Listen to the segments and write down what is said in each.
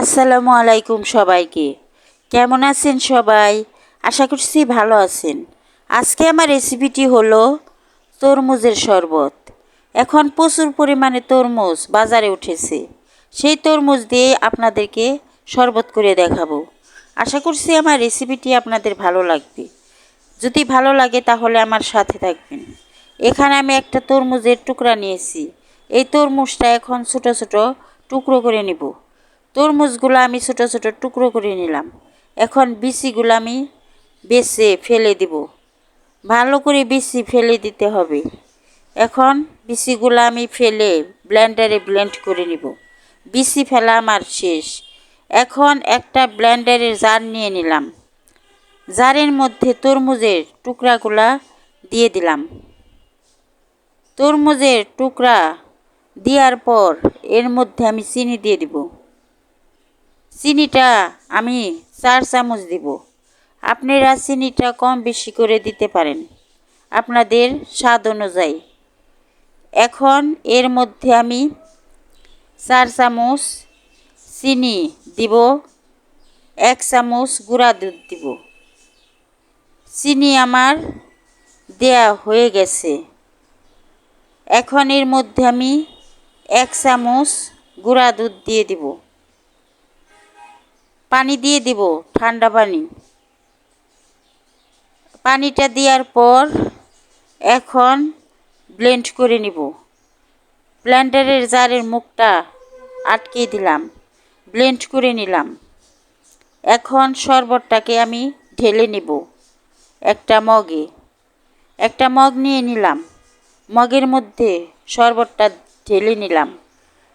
আসসালামু আলাইকুম সবাইকে। কেমন আছেন সবাই? আশা করছি ভালো আছেন। আজকে আমার রেসিপিটি হলো তরমুজের শরবত। এখন প্রচুর পরিমাণে তরমুজ বাজারে উঠেছে। সেই তরমুজ দিয়ে আপনাদেরকে শরবত করে দেখাবো। আশা করছি আমার রেসিপিটি আপনাদের ভালো লাগবে। যদি ভালো লাগে তাহলে আমার সাথে থাকবেন। এখানে আমি একটা তরমুজের টুকরা নিয়েছি। এই তরমুজটা এখন ছোটো ছোটো টুকরো করে নিব। তরমুজগুলো আমি ছোটো ছোটো টুকরো করে নিলাম। এখন বিচিগুলো আমি বেছে ফেলে দিব। ভালো করে বিচি ফেলে দিতে হবে। এখন বিচিগুলো আমি ফেলে ব্লেন্ডারে ব্লেন্ড করে নিব। বিচি ফেলা আমার শেষ। এখন একটা ব্লেন্ডারের জার নিয়ে নিলাম। জারের মধ্যে তরমুজের টুকরাগুলা দিয়ে দিলাম। তরমুজের টুকরা দেওয়ার পর এর মধ্যে আমি চিনি দিয়ে দিব। চিনিটা আমি চার চামচ দিব। আপনারা চিনিটা কম বেশি করে দিতে পারেন। আপনাদের স্বাদ অনুযায়ী। এখন এর মধ্যে আমি চার চামচ চিনি দিব, এক চামচ গুঁড়া দুধ দিব। চিনি আমার দেয়া হয়ে গেছে। এখন এর মধ্যে আমি এক চামচ গুঁড়া দুধ দিয়ে দিব। পানি দিয়ে দিব, ঠান্ডা পানি। পানিটা দেওয়ার পর এখন ব্লেন্ড করে নিব। ব্লেন্ডারের জারের মুখটা আটকে দিলাম ব্লেন্ড করে নিলাম। এখন শরবতটাকে আমি ঢেলে নিব একটা মগে। একটা মগ নিয়ে নিলাম, মগের মধ্যে শরবতটা ঢেলে নিলাম।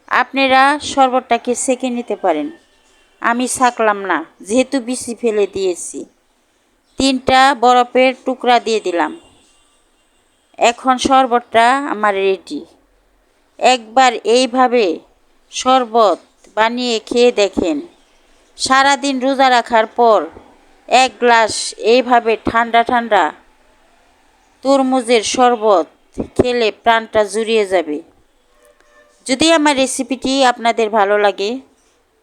আপনারা শরবতটাকে সেকে নিতে পারেন। আমি ছাকলাম না, যেহেতু বিচি ফেলে দিয়েছি। তিনটা বরফের টুকরা দিয়ে দিলাম। এখন শরবতটা আমার রেডি একবার এইভাবে শরবত বানিয়ে খেয়ে দেখেন। সারাদিন রোজা রাখার পর এক গ্লাস এইভাবে ঠান্ডা ঠান্ডা তরমুজের শরবত খেলে প্রাণটা জুড়িয়ে যাবে। যদি আমার রেসিপিটি আপনাদের ভালো লাগে,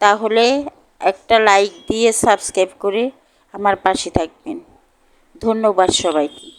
তাহলে একটা লাইক দিয়ে সাবস্ক্রাইব করে আমার পাশে থাকবেন। ধন্যবাদ সবাইকে।